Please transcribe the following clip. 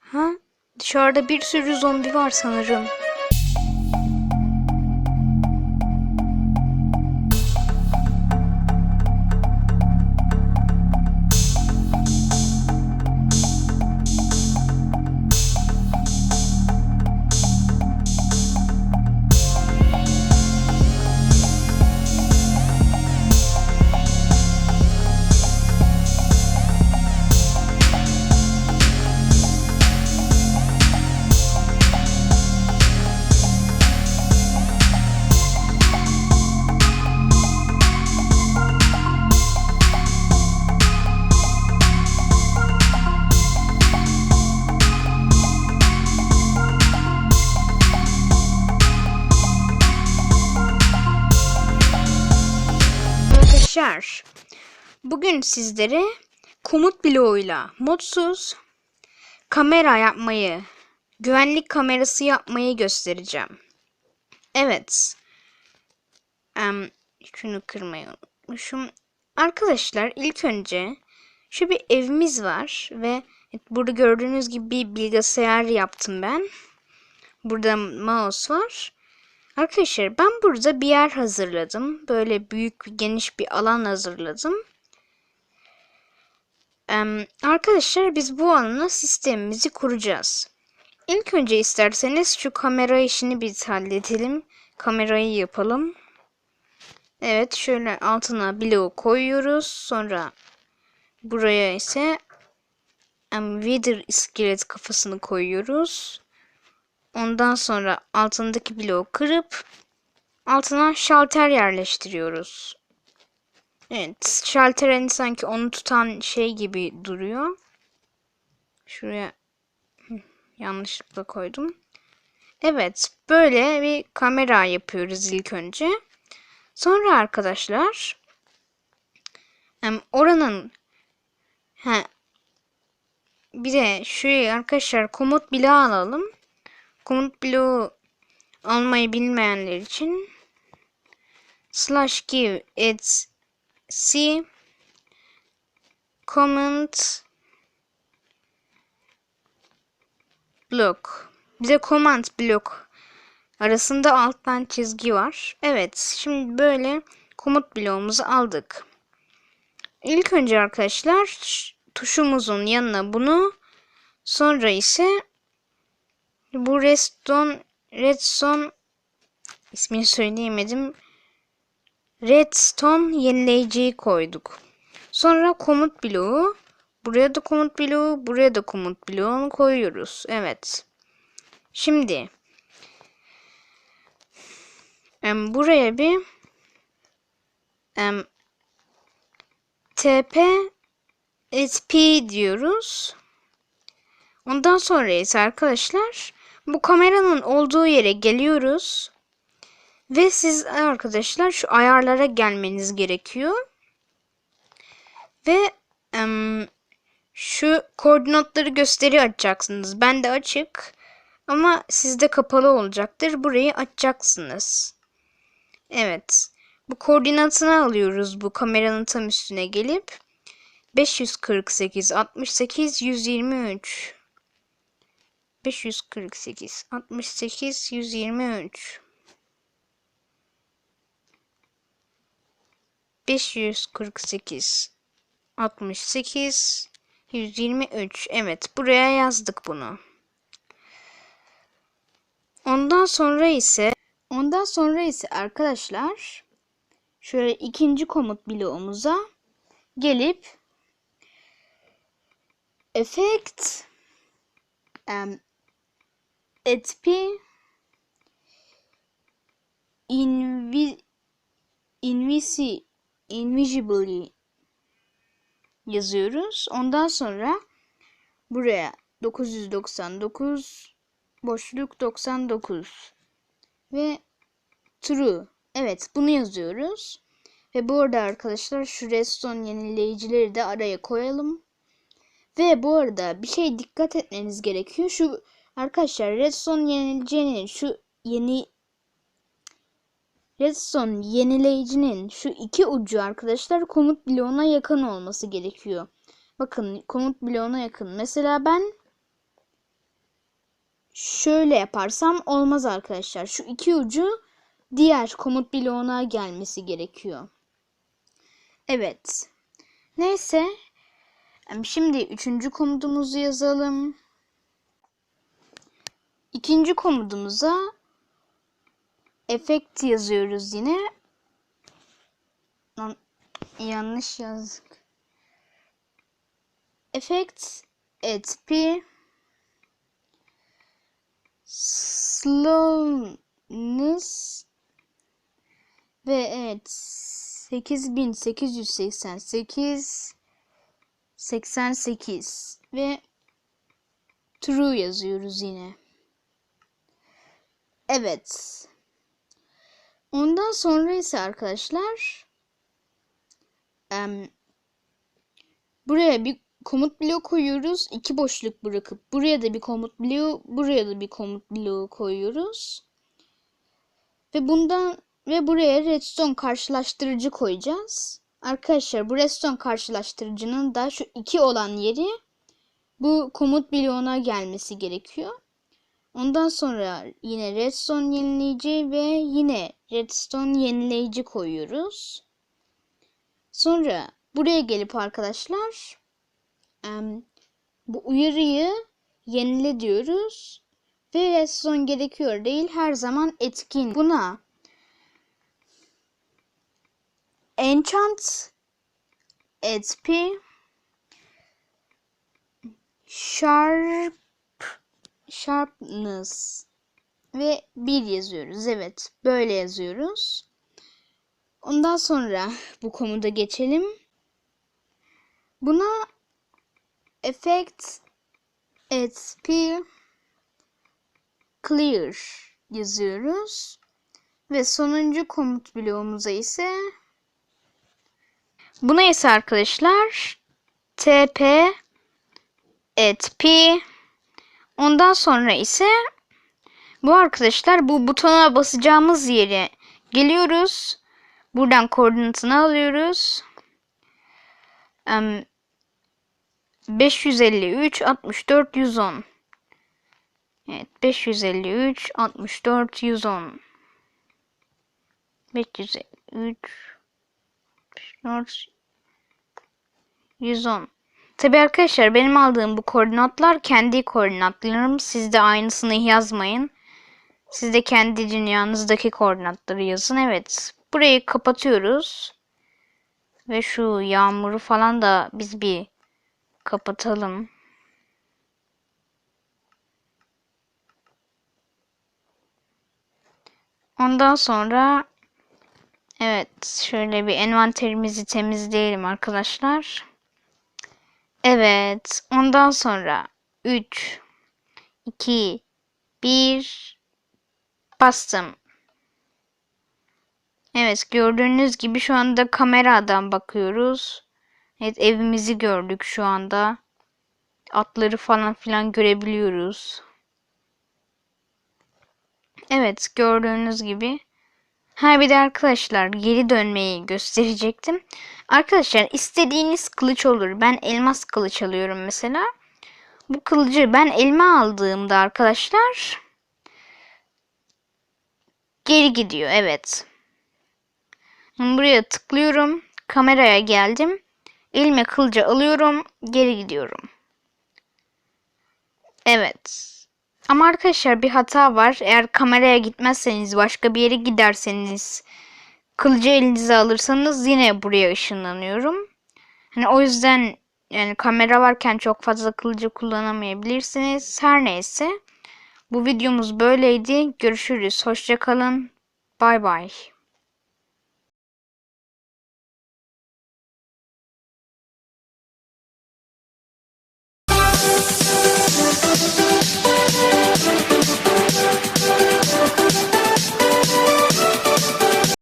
Ha? Dışarıda bir sürü zombi var sanırım. Arkadaşlar, bugün sizlere komut bloğuyla modsuz kamera yapmayı, güvenlik kamerası yapmayı göstereceğim. Evet. Em, şunu kırmayı unutmuşum. Arkadaşlar ilk önce şu bir evimiz var ve burada gördüğünüz gibi bir bilgisayar yaptım ben. Burada mouse var. Arkadaşlar ben burada bir yer hazırladım. Böyle büyük geniş bir alan hazırladım. Arkadaşlar biz bu alana sistemimizi kuracağız. İlk önce isterseniz şu kamera işini biz halledelim. Kamerayı yapalım. Evet şöyle altına bloğu koyuyoruz. Sonra buraya ise em, Wither iskelet kafasını koyuyoruz. Ondan sonra altındaki bloğu kırıp altına şalter yerleştiriyoruz. Evet, şalter hani sanki onu tutan şey gibi duruyor. Şuraya yanlışlıkla koydum. Evet, böyle bir kamera yapıyoruz ilk önce. Sonra arkadaşlar oranın he, bir de şuraya arkadaşlar komut bloğu alalım. Komut bloğu almayı bilmeyenler için slash give et c comment blok bir de command blok arasında alttan çizgi var. Evet şimdi böyle komut bloğumuzu aldık. İlk önce arkadaşlar tuşumuzun yanına bunu sonra ise bu redstone redstone ismini söyleyemedim. Redstone yenileyiciyi koyduk. Sonra komut bloğu. Buraya da komut bloğu, buraya da komut bloğunu koyuyoruz. Evet. Şimdi em, buraya bir em, tp sp diyoruz. Ondan sonra ise arkadaşlar bu kameranın olduğu yere geliyoruz. Ve siz arkadaşlar şu ayarlara gelmeniz gerekiyor. Ve em, şu koordinatları gösteri açacaksınız. Ben de açık ama sizde kapalı olacaktır. Burayı açacaksınız. Evet. Bu koordinatını alıyoruz bu kameranın tam üstüne gelip 548 68 123 548 68 123 548 68 123 evet buraya yazdık bunu. Ondan sonra ise ondan sonra ise arkadaşlar şöyle ikinci komut bloğumuza gelip effect um, etp invi, invisi, invisibly yazıyoruz. Ondan sonra buraya 999 boşluk 99 ve true. Evet bunu yazıyoruz. Ve bu arada arkadaşlar şu redstone yenileyicileri de araya koyalım. Ve bu arada bir şey dikkat etmeniz gerekiyor. Şu arkadaşlar redstone yenileceğinin şu yeni redstone yenileyicinin şu iki ucu arkadaşlar komut bloğuna yakın olması gerekiyor. Bakın komut bloğuna yakın. Mesela ben şöyle yaparsam olmaz arkadaşlar. Şu iki ucu diğer komut bloğuna gelmesi gerekiyor. Evet. Neyse. Şimdi üçüncü komutumuzu yazalım. İkinci komutumuza efekt yazıyoruz yine. Lan, yanlış yazdık. Effect at p slowness ve evet 8888 88 ve true yazıyoruz yine. Evet. Ondan sonra ise arkadaşlar em, buraya bir komut bloğu koyuyoruz. iki boşluk bırakıp buraya da bir komut bloğu, buraya da bir komut bloğu koyuyoruz. Ve bundan ve buraya redstone karşılaştırıcı koyacağız. Arkadaşlar bu redstone karşılaştırıcının da şu iki olan yeri bu komut bloğuna gelmesi gerekiyor. Ondan sonra yine redstone yenileyici ve yine redstone yenileyici koyuyoruz. Sonra buraya gelip arkadaşlar bu uyarıyı yenile diyoruz. Ve redstone gerekiyor değil her zaman etkin. Buna enchant XP sharp sharpness ve 1 yazıyoruz. Evet, böyle yazıyoruz. Ondan sonra bu komuda geçelim. Buna effect XP clear yazıyoruz. Ve sonuncu komut bloğumuza ise buna ise arkadaşlar tp at p ondan sonra ise bu arkadaşlar bu butona basacağımız yere geliyoruz. Buradan koordinatını alıyoruz. Em, 553 64 110 Evet 553 64 110 553 64 110 Tabi arkadaşlar benim aldığım bu koordinatlar kendi koordinatlarım. Siz de aynısını yazmayın. Siz de kendi dünyanızdaki koordinatları yazın. Evet. Burayı kapatıyoruz. Ve şu yağmuru falan da biz bir kapatalım. Ondan sonra evet şöyle bir envanterimizi temizleyelim arkadaşlar. Evet ondan sonra 3 2 1 bastım. Evet gördüğünüz gibi şu anda kameradan bakıyoruz. Evet evimizi gördük şu anda. Atları falan filan görebiliyoruz. Evet gördüğünüz gibi. Ha bir de arkadaşlar geri dönmeyi gösterecektim. Arkadaşlar istediğiniz kılıç olur. Ben elmas kılıç alıyorum mesela. Bu kılıcı ben elma aldığımda arkadaşlar geri gidiyor. Evet. Buraya tıklıyorum. Kameraya geldim. Elime kılıcı alıyorum. Geri gidiyorum. Evet. Ama arkadaşlar bir hata var. Eğer kameraya gitmezseniz başka bir yere giderseniz kılıcı elinize alırsanız yine buraya ışınlanıyorum. Hani o yüzden yani kamera varken çok fazla kılıcı kullanamayabilirsiniz. Her neyse. Bu videomuz böyleydi. Görüşürüz. Hoşçakalın. Bay bay. Música